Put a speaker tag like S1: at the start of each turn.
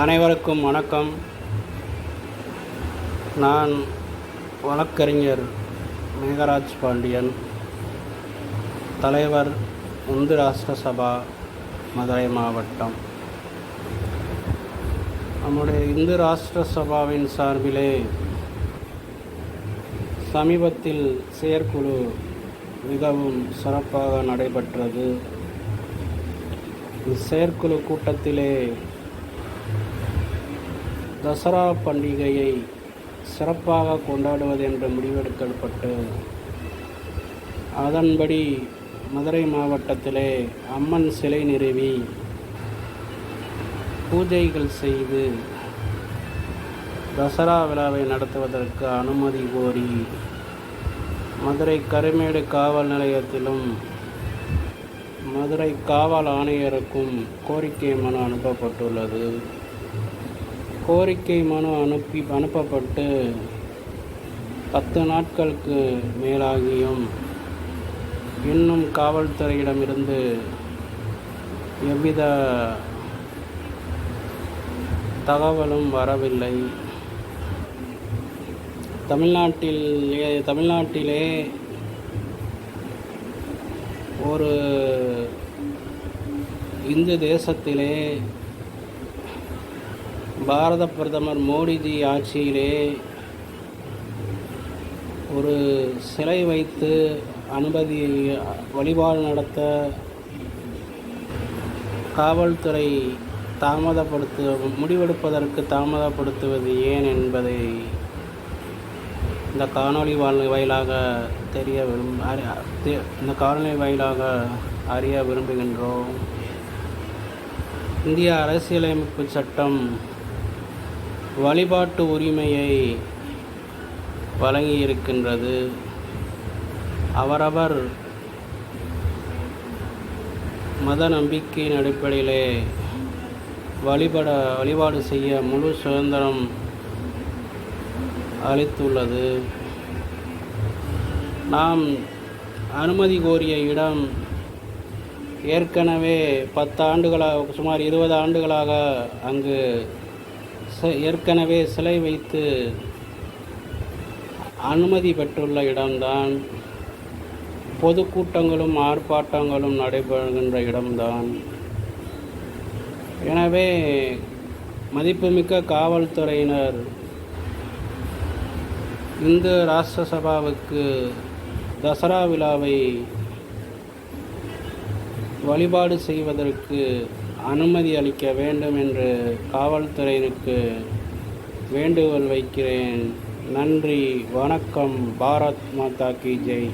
S1: அனைவருக்கும் வணக்கம். நான் வழக்கறிஞர் மேகராஜ் பாண்டியன் தலைவர் இந்து ராஷ்டிர சபா மதுரை மாவட்டம். நம்முடைய இந்து ராஷ்டிர சபாவின் சார்பிலே சமீபத்தில் செயற்குழு மிகவும் சிறப்பாக நடைபெற்றது. இந்த செயற்குழு கூட்டத்திலே தசரா பண்டிகையை சிறப்பாக கொண்டாடுவது என்று முடிவெடுக்கப்பட்டு அதன்படி மதுரை மாவட்டத்திலே அம்மன் சிலை நிறுவி பூஜைகள் செய்து தசரா விழாவை நடத்துவதற்கு அனுமதி கோரி மதுரை கருமேடு காவல் நிலையத்திலும் மதுரை காவல் ஆணையருக்கும் கோரிக்கை மனு அனுப்பப்பட்டுள்ளது. கோரிக்கை மனு அனுப்பி அனுப்பப்பட்டு பத்து நாட்களுக்கு மேலாகியும் இன்னும் காவல்துறையிடமிருந்து எவ்வித தகவலும் வரவில்லை. தமிழ்நாட்டில் தமிழ்நாட்டிலே ஒரு இந்து தேசத்திலே பாரத பிரதமர் மோடிஜி ஆட்சியிலே ஒரு சிலை வைத்து அனுமதி வழிபாடு நடத்த காவல்துறை தாமதப்படுத்து முடிவெடுப்பதற்கு தாமதப்படுத்துவது ஏன் என்பதை இந்த காணொளி வாயிலாக தெரிய விரும்ப அறி- இந்த காணொளி வாயிலாக அறிய விரும்புகின்றோம். இந்திய அரசியலமைப்பு சட்டம் வழிபாட்டு உரிமையை வழங்கியிருக்கின்றது. அவரவர் மத நம்பிக்கையின் அடிப்படையிலே வழிபட வழிபாடு செய்ய முழு சுதந்திரம் அளித்துள்ளது. நாம் அனுமதி கோரிய இடம் ஏற்கனவே பத்து ஆண்டுகளாக சுமார் இருபது ஆண்டுகளாக அங்கு ஏற்கனவே சிலை வைத்து அனுமதி பெற்றுள்ள இடம்தான். பொதுக்கூட்டங்களும் ஆர்ப்பாட்டங்களும் நடைபெறுகின்ற இடம்தான். எனவே மதிப்புமிக்க காவல்துறையினர் இந்து ராஷ்டிர சபாவுக்கு தசரா விழாவை வழிபாடு செய்வதற்கு அனுமதி அளிக்க வேண்டும் என்று காவல்துறையினருக்கு வேண்டுகோள் வைக்கிறேன். நன்றி வணக்கம். பாரத் மாதா கி ஜெய்.